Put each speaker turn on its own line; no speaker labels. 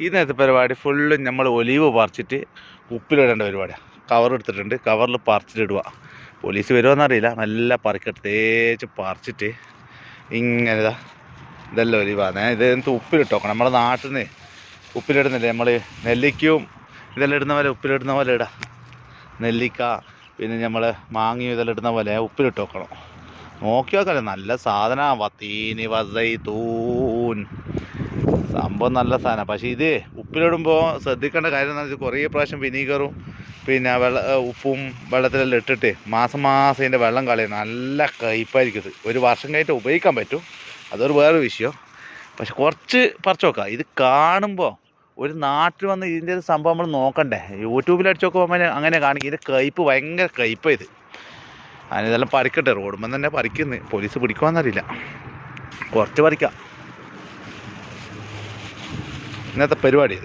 ഇന്നത്തെ പരിപാടി ഫുള്ളും നമ്മൾ ഒലീവ് പറിച്ചിട്ട് ഉപ്പിലിടേണ്ട പരിപാടിയാണ് കവർ എടുത്തിട്ടുണ്ട്. കവറിൽ പറിച്ചിട്ടിടുക പോലീസ് വരുമെന്നറിയില്ല നല്ല പറിക്കട്ട് തേച്ച് പറിച്ചിട്ട് ഇങ്ങനെ ഇതാ ഇതെല്ലാം ഒലീവാണ് ഇത് എന്നിട്ട് ഉപ്പിലിട്ട് നോക്കണം നമ്മുടെ നാട്ടിൽ നിന്ന് ഉപ്പിലിടുന്നില്ലേ? നമ്മൾ നെല്ലിക്കയും ഇതെല്ലാം ഇടുന്ന പോലെ ഉപ്പിലിടുന്ന പോലെ ഇടാം. നെല്ലിക്ക പിന്നെ നമ്മൾ മാങ്ങയും ഇതെല്ലാം ഇടുന്ന പോലെ ഉപ്പിലിട്ട് വെക്കണം നോക്കി നോക്കല്ലേ നല്ല സാധനം. സംഭവം നല്ല സാധനം. പക്ഷേ ഇത് ഉപ്പിലിടുമ്പോൾ ശ്രദ്ധിക്കേണ്ട കാര്യം എന്താണെന്ന് വെച്ചാൽ കുറേ പ്രാവശ്യം വിനീഗറും പിന്നെ വെള്ള ഉപ്പും വെള്ളത്തിലെല്ലാം ഇട്ടിട്ട് മാസം മാസം ഇതിന്റെ വെള്ളം കളയും. നല്ല കയ്പായിരിക്കും ഇത്. ഒരു വർഷം കഴിഞ്ഞിട്ട് ഉപയോഗിക്കാൻ പറ്റും. അതൊരു വേറെ വിഷയം. പക്ഷെ കുറച്ച് പറിച്ചു നോക്കാം. ഇത് കാണുമ്പോൾ ഒരു നാട്ടിൽ വന്ന് ഇതിന്റെ ഒരു സംഭവം നമ്മൾ നോക്കണ്ടേ? യൂട്യൂബിൽ അടിച്ച് നോക്കുമ്പോൾ അങ്ങനെ കാണിക്കും. ഇതിന്റെ കയ്പ്പ് ഭയങ്കര കയ്പ്പാണ് ഇത്. അതിനിതെല്ലാം പറിക്കട്ടെ. റോഡുമ്പോൾ തന്നെ പറിക്കുന്നു. പോലീസ് പിടിക്കുവാന്നറിയില്ല. കുറച്ച് പറിക്കാം. ഇന്നത്തെ പരിപാടി ഇത്.